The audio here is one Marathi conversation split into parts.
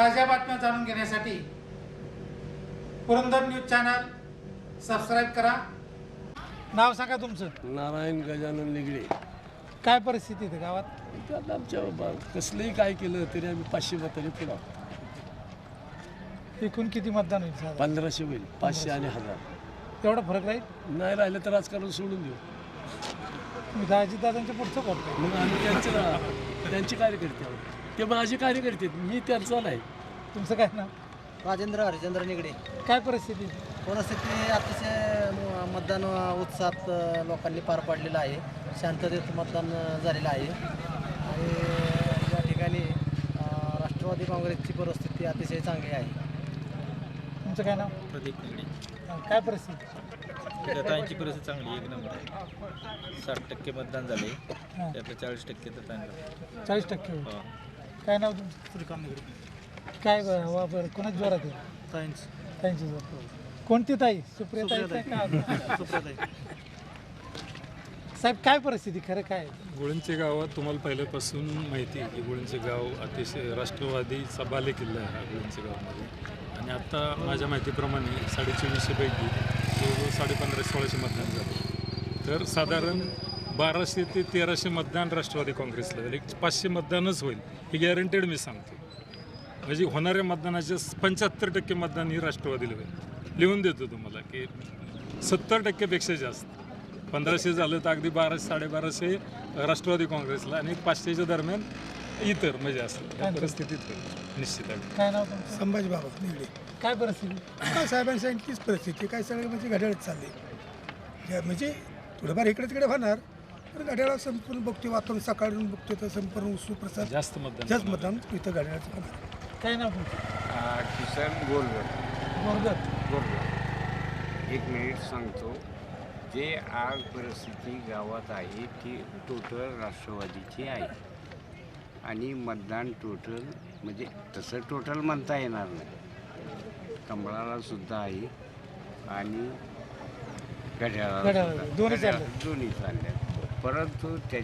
ताज्या बातम्या जाणून घेण्यासाठी पुरंदर न्यूज चॅनल सबस्क्राईब करा. नाव सांगा तुमचं. नारायण गजानन निगडे. काय परिस्थिती गावात? आमच्या बा- कसलंही काय केलं तरी आम्ही पाचशे मतांनी पुढं. एकूण किती मतदान होईल साधारण? पंधराशे होईल पाचशे आणि हजार. एवढा फरक राहील? नाही राहिलं तर राजकारण सोडून देऊ. मी दादांच्या पुढचं करतो मग आम्ही त्यांचे त्यांचे कार्यकर्ते आहोत. ते माझे कार्यकर्ते आहेत. मी त्यांचा नाही. तुमचं काय नाव? राजेंद्र हरिचंद्र निगडे. काय परिस्थिती? परिस्थिती अतिशय म- मतदान उत्साहात अ, लोकांनी पार पाडलेलं आहे. शांततेत मतदान अ, झालेलं आहे. आणि या ठिकाणी अ, राष्ट्रवादी काँग्रेसची परिस्थिती अतिशय चांगली आहे. तुमचं काय नाव? प्रदीप निगडे. काय परिस्थिती? दत्तांची परिस्थिती चांगली एक नंबर आहे. साठ टक्के मतदान झाले त्यातलं चाळीस टक्के दत्तांना चाळीस टक्के. होईल. हो. काय नाव तुमचं? श्रीकांत निगडे काय ब- हवा बरं. कोणाच जोरात आहे? सायन्स त्यांची जोर कोणती ताई? सुप्रिया ताई का? साहेब काय परिस्थिती? खरं काय? आहे? गुळंचे गावात तुम्हाला पहिल्यापासून माहिती आहे की गुळंचे गाव अतिशय राष्ट्रवादीचा बाले किल्ला आहे हा गुळंचे गावामध्ये. आणि आत्ता माझ्या माहितीप्रमाणे साडेचोवीसशेपैकी जवळजवळ साडेपंधरा सोळाशे मतदान झालं. तर साधारण बाराशे ते तेराशे मतदान राष्ट्रवादी काँग्रेसला झाले एक पाचशे मतदानच होईल. ही गॅरंटेड मी सांगतो. म्हणजे होणाऱ्या मतदानाच्या पंच्याहत्तर टक्के मतदान ही राष्ट्रवादीला होईल. लिहून देतो तुम्हाला की सत्तर टक्केपेक्षा जास्त. पंधराशे झालं तर अगदी बाराशे साडेबाराशे राष्ट्रवादी काँग्रेसला आणि पाचशेच्या दरम्यान इतर म्हणजे असं परिस्थितीत होईल. निश्चित आहे. काय नाव तुमचं? संभाजी बाबा निगडे. काय परिस्थिती? काय साहेबांनी सांगितलीच परिस्थिती काय सगळे म्हणजे घड्याळच चालले. हे म्हणजे थोडंफार इकडे तिकडे होणार. पण घड्याळा संपूर्ण बघतो वातावरण सकाळून बघतो तर संपूर्ण सुप्रसाद जास्त मतदान जास्त मतदान इथं घड्याळाचं काय नाव तुमचं? किसन गोलवर बोरगत गोलवर एक मिनिट सांगतो. जे आज परिस्थिती गावात आहे ती टोटल राष्ट्रवादीची आहे. आणि मतदान टोटल म्हणजे तसं टोटल म्हणता येणार नाही. कमळाला सुद्धा आहे. आणि घड्याळाला घड्याळाला, सुद्धा. दोन्ही घड्याळ- चालले. दोन्ही चालले परंतु त्या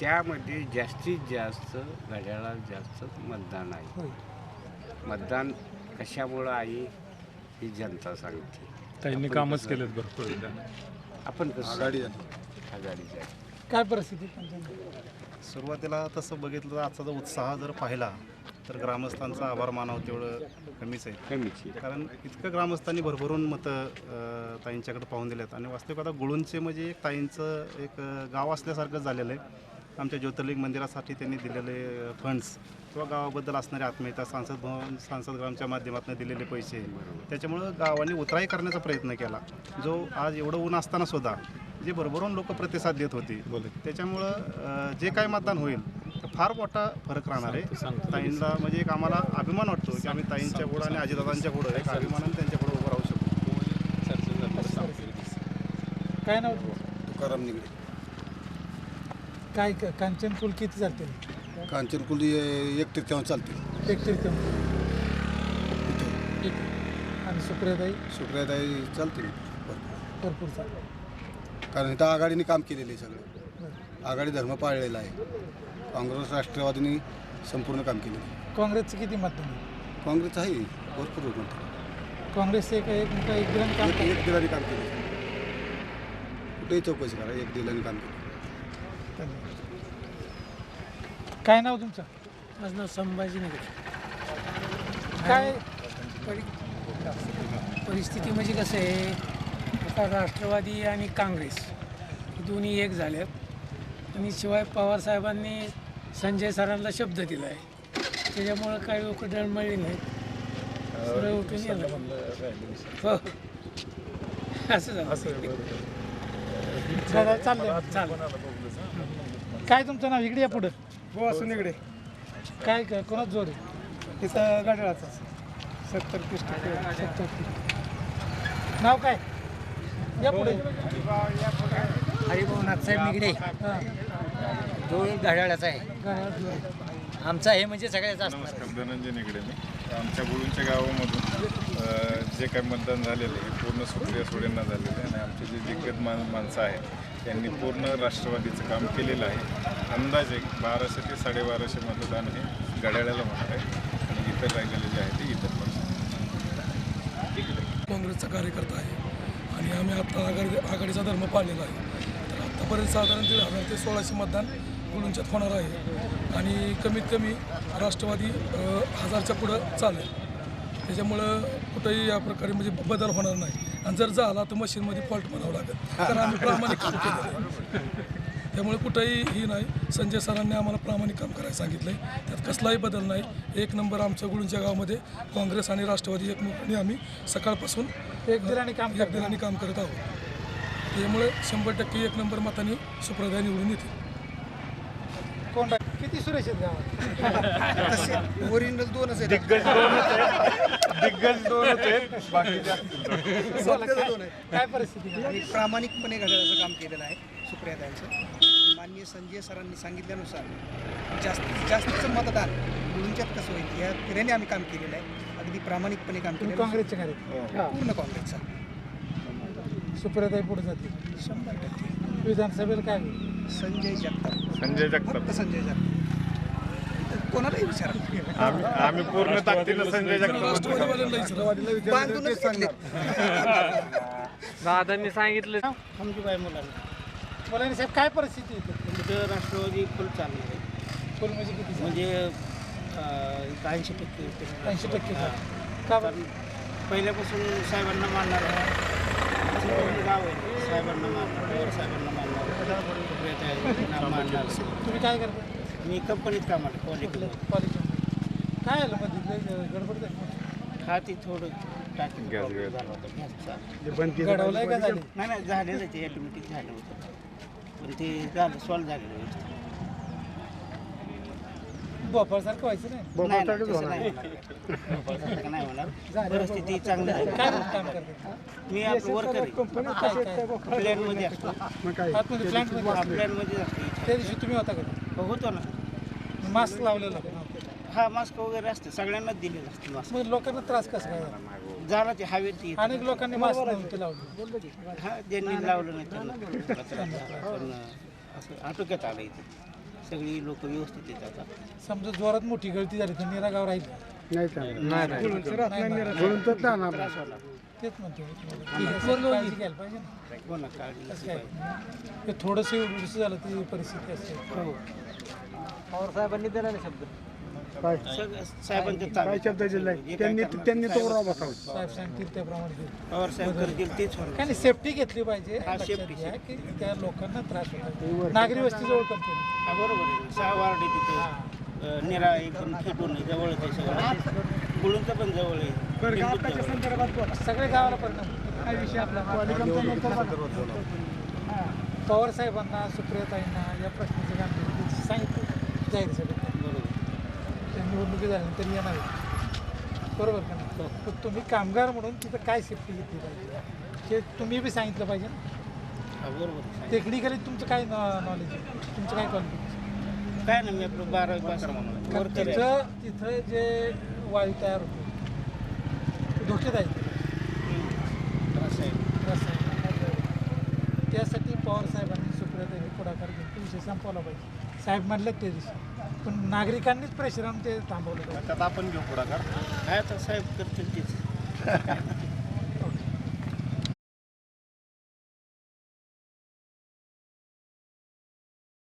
त्यामध्ये जास्तीत जास्त घड्याळाला जास्त मतदान आहे. मतदान कशामुळं आहे ही जनता सांगते. त्यांनी कामच केलेत भरपूर. आपण कसं आघाडी. काय परिस्थिती सुरुवातीला तसं बघितलं तर आजचा जो उत्साह जर पाहिला तर ग्रामस्थांचा आभार मानावं तेवढं कमीच आहे. कमीची कारण इतकं ग्रामस्थांनी भरभरून मतं अं, ताईंच्याकडे पाहून दिलेत. आणि वास्तविक आता गुळूंचे म्हणजे एक ताईंचं एक अं, गाव असल्यासारखंच झालेलं आहे. आमच्या ज्योतिर्लिंग मंदिरासाठी त्यांनी दिलेले फंड्स किंवा गावाबद्दल असणारे आत्मीयता सांसद भवन सांसद ग्रामच्या माध्यमातून दिलेले पैसे त्याच्यामुळं गावांनी उतराई करण्याचा प्रयत्न केला. जो आज एवढं ऊन असताना सुद्धा जे भरभरून लोक प्रतिसाद देत होते त्याच्यामुळं अं, जे काय मतदान होईल तर फार मोठा फरक राहणार आहे. ताईंना म्हणजे एक आम्हाला अभिमान वाटतो की आम्ही ताईंच्या पुढं आणि अजितदादांच्या पुढं एक अभिमानाने त्यांच्या पुढं उभं राहू शकतो. काय नाव? तुकाराम निगडे. काय क- कांचन फुल किती चालते कांचनकुली एक तृतीयांश चालते एक तरी आणि सुप्रियाताई? सुप्रियाताई चालते भरपूर भरपूर चालते कारण इथं आघाडीने काम केलेलं आहे सगळं. आघाडी धर्म पाळलेला आहे. काँग्रेस राष्ट्रवादीने संपूर्ण काम आहे काँग्रेसचं किती मतदान आहे? काँग्रेस आहे भरपूर म्हणतात. काँग्रेसचं एक एक मोठा एक ग्रंथ काम एक एक दिलाने काम केलं. कुठेही चौकशी करा एक दिलाने काम केलं. करतं. काय नाव तुमचं? माझं नाव संभाजी निगडे काय? परिस्थिती म्हणजे कसं आहे? आता राष्ट्रवादी आणि काँग्रेस हे दोन्ही एक झाल्यात आणि शिवाय पवारसाहेबांनी संजय सरांना शब्द दिला आहे त्याच्यामुळं काही लोक डळमळली सरळ उठून गेलं. हो. असं झालं. दादा चाललंय. चालेल काय तुमचं नाव? इकडे या पुढं. हो असं निगडे काय क- कोणाच जोर आहे? इथं घड्याळाचा सत्तर तीस सत्तर नाव काय? या पुढे. हरिभाऊ नाथसाहेब निगडे. जो एक घड्याळाचा आहे. आमचा हे म्हणजे सगळ्याचा असणार नमस्कार धनंजय निगडे मी. आमच्या बुळूंच्या गावामधून अ, जे काही मतदान झालेलं आहे हे पूर्ण सुप्रिया सुळेंना झालेलं आहे. आणि आमचे जे दिग्गज मान माणसं आहेत त्यांनी पूर्ण राष्ट्रवादीचं काम केलेलं आहे. अंदाजे बाराशे ते साडेबाराशे मतदान हे घड्याळ्याला होणार आहे. आणि इतर राहिलेले जे आहे ते इतर आहे काँग्रेसचा कार्यकर्ता आहे. आणि आम्ही आता आघाडी आघाडीचा धर्म पाळलेला आहे. आत्तापर्यंत साधारण दीड हजार ते सोळाशे मतदान गुळूंच्यात होणार आहे. आणि कमीत कमी राष्ट्रवादी हजारच्या पुढं चालेल. त्याच्यामुळं कुठंही या प्रकारे म्हणजे बदल होणार नाही. आणि जर झाला तर मशीनमध्ये फॉल्ट म्हणावं लागेल. कारण आम्ही प्रामाणिक काम केलेलं आहे. त्यामुळे कुठंही ही नाही. संजय सरांनी आम्हाला प्रामाणिक काम करायला सांगितलं आहे त्यात कसलाही बदल नाही. एक नंबर आमच्या गुळूंच्या गावामध्ये काँग्रेस आणि राष्ट्रवादी एकमुखाने आम्ही सकाळपासून एक दिलाने काम एक दिलाने काम करत आहोत. त्यामुळे शंभर टक्के एक नंबर मताने सुप्रदा निवडून कोण राहील? किती सुरेश आहेत गावात? ओरिजिनल दोनच आहेत. दिग्गज दोनच आहेत. बाकीचे बोला, काय- काय परिस्थिती? आहे? आणि प्रामाणिकपणे घड्याळाचं काम केलेलं आहे सुप्रियाताईंचं. माननीय संजय सरांनी सांगितल्यानुसार जास्तीत जास्तचं मतदान मुलींच्यात कसं होईल या तिऱ्याने आम्ही काम केलेलं आहे. अगदी प्रामाणिकपणे काम तुम्ही केलेलं आहे. काँग्रेसचे पूर्ण काँग्रेसचा. सुप्रियाताई पुढे जातील. शंभर टक्के. विधानसभेला काय होईल? संजय जगताप. संजय जगताप. फक्त संजय जगताप. कोणालाही विचारा आम्ही आम्ही पूर्ण ताकदीनं संजय जगताप. राष्ट्रवादीवाल्यांना विचारा. बांधूनच घेतले दादांनी सांगितलं. समजूबाई मुलांना. मुलांनी साहेब काय परिस्थिती आहे म्हणजे राष्ट्रवादी फुल चालू आहे. फुल म्हणजे किती म्हणजे ऐंशी टक्के. ऐंशी टक्के का? बरं? पहिल्यापासून साहेबांना मानणार गाव आहे साहेबांना मानणार पवार साहेबांना मानणार मानणार तुम्ही काय करता मी कंपनीत कामाला कॉलेज काय आलं लय गडबड झाली हा ती थोडं टाकी गॅस गॅस. झाला होता का झाली? नाही नाही झालेलं ते ऑटोमॅटिक झालं होतं. पण ते झालं सॉल्व झालेलं व्यवस्थित. भोपाळसारखं व्हायचं नाही. नाही, नाही, तसं नाही होणार. भोपाळसारखं नाही होणार. परिस्थिती चांगली आहे. काय म्हणून काम करता? मी आपलं वर्कर आहे. काय काय प्लॅनमध्ये असतो. आतमध्ये हा प्लॅनमध्ये असतो. त्या दिवशी तुम्ही होता का? होतो ना. मास्क लावलेला? हा मास्क वगैरे असतं. सगळ्यांनाच दिलेलं असतं मास्क मग लोकांना त्रास कसा काय? झाला? झाला ते हवेत येतं. अनेक लोकांनी मास्क नव्हते लावले. हा ज्यांनी लावलं नाही त्यांना. पण असं आटोक्यात आलं इथे. सगळी लोक व्यवस्थित येतात आता. समजा जोरात मोठी गळती झाली तर निरागाव राहील होणार तेच म्हणतो मी तुम्हाला. पोरं काळजी घ्यायला पाहिजे ना. हो ना काळजी कसं काय? थोडंसं एवढं झालं ती परिस्थिती असते हो. पवार साहेबांनी दिला ना शब्द. सगळं साहेबांच्या ताब्यात. त्यांनी त्यांनी तो बसावं. साहेब सांगतील त्याप्रमाणे होईल. पवार साहेब करतील तेच काय होणार. नाही सेफ्टी घेतली पाहिजे. हा, लक्षात safety, घ्या की त्या लोकांना त्रास होतो. नागरी वस्तीजवळ कंपनी हा बरोबर आहे. सहा वार्ड आहे तिथे. निरा एकदम खेटून आहे जवळच आहे सगळं. गुळूंचं पण जवळ आहे. पिंपरीचं जवळ आहे. सगळ्या गावाला परिणाम होतो. काय विषय आपला? पवार साहेबांना सुप्रियाताईंना या प्रश्नाचं गांभीर्य सांगितलं. जाहीर सगळं निवडणुकी झाल्यानंतर येणार आहे. बरोबर का नाही? तर तुम्ही कामगार म्हणून तिथं काय सेफ्टी घेतली पाहिजे? ते तुम्ही बी सांगितलं पाहिजे ना. हा बरोबर. टेक्निकली तुमचं काय नॉलेज आहे? तुमचं काय क्वालिफिकेशन काय ना मी आपलं बारावी पास तिथं तिथं जे वायू तयार होतो ते धोकेदायक आहे. त्यासाठी पवार साहेबांनी सुप्रियाताईंनी पुढाकार घेऊन तो विषय संपवला पाहिजे. साहेब म्हणले त्या दिवशी. पण नागरिकांनीच प्रेशर ते थांबवलं त्यात आपण घेऊ पुढाकार. काय तर साहेब करतील तीच.